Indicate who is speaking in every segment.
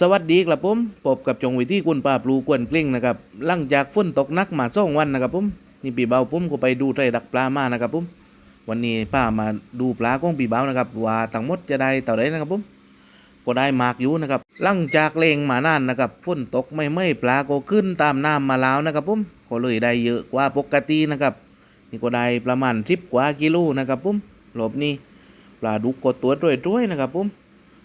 Speaker 1: สวัสดีครับผมพบกับจงวิธีคุณป้าปลูกวนกลิ้งนะครับหลังจากฝนตกหนักมาสองวันนะครับผมนี่ปีเบาผมก็ไปดูไตรดักปลามานะครับผมวันนี้ป้ามาดูปลาของปีเบานะครับว่าทั้งหมดจะได้เท่าไหร่นะครับผมก็ได้มากอยู่นะครับหลังจากเลงมานานนะครับฝนตกไม่ไม่ปลาก็ขึ้นตามน้ำมาแล้วนะครับผมก็เลยได้เยอะกว่าปกตินะครับนี่ก็ได้ประมาณสิบกว่ากิโลนะครับผมรอบนี้ปลาดุกก็ตัวด้วยๆนะครับผม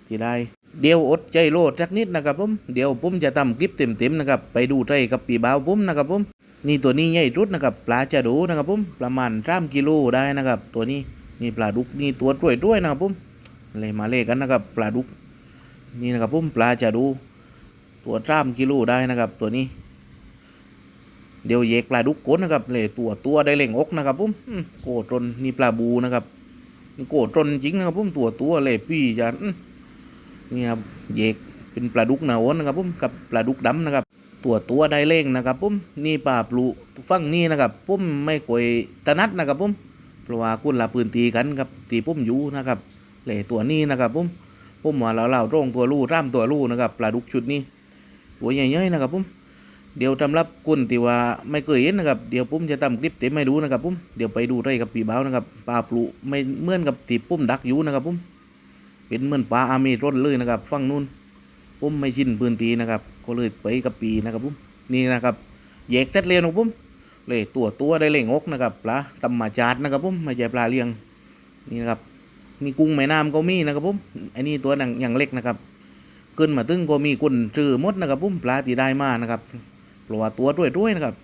Speaker 1: ที่ได้ เดี๋ยวอดใจโลดสักนิดนะครับผมเดี๋ยวผมจะทำคลิปเต็มๆนะครับไปดูใจกับปีบ่าวผมนะครับผมนี่ตัวนี้ใหญ่รุดนะครับปลาจะดูนะครับผมประมาณสามกิโลได้นะครับ ตัวนี้นี่ปลาดุกนี่ตัวด้วยๆนะครับผมเลยมาเล่กันนะครับปลาดุกนี่นะครับผมปลาจะดู ตัวสามกิโลได้นะครับ ตัวนี้ เดี๋ยวแยกปลาดุกก้นนะครับเลยตัวตัวได้เล่งอกนะครับผมโกตรนนี่ปลาบูนะครับโกตรนจริงนะครับผมตัวตัวเลยพี่จะอื นี่ครับเยกเป็นปลาดุกหนาโอนนะครับผมกับปลาดุกดำนะครับ ตัวตัวได้เล่งนะครับผมนี่ปลาปลูฟังนี่นะครับผมไม่กวยตะนัดนะครับผมเพราะว่าคุณละปืนตีกันครับตีผมอยู่นะครับเหล่ตัวนี้นะครับผมผมว่าเราเล่าตรงตัวลู่ร่ามตัวลู่นะครับปลาดุกชุดนี้ตัวใหญ่ๆนะครับผมเดี๋ยวสำหรับคุณที่ว่าไม่เคยเห็นนะครับเดี๋ยวผมจะทำคลิปเต็มให้ดูนะครับผมเดี๋ยวไปดูได้กับปีเบ้านะครับปลาปลูไม่เหมือนกับที่ผมดักอยู่นะครับผม เป็นเหมือนปลาอาเมร่นเลยนะครับฝั่งนู้นผมไม่ชินพื้นที่นะครับ ก็เลยไปกับปีนะครับผมนี่นะครับแยกจัดเรียนของผมเลยตัวตัวได้เล่งอกนะครับปลาตำมาจาดนะครับผมไม่ใช่ปลาเลี้ยงนี่นะครับมีกุ้งแม่น้ำก็มีนะครับผมอันนี้ตัวหนังอย่างเล็กนะครับขึ้นมาตึ้งก็มีกุนจือมดนะครับผมปลาที่ได้มานะครับเพราะว่าตัวด้วยด้วยนะครับ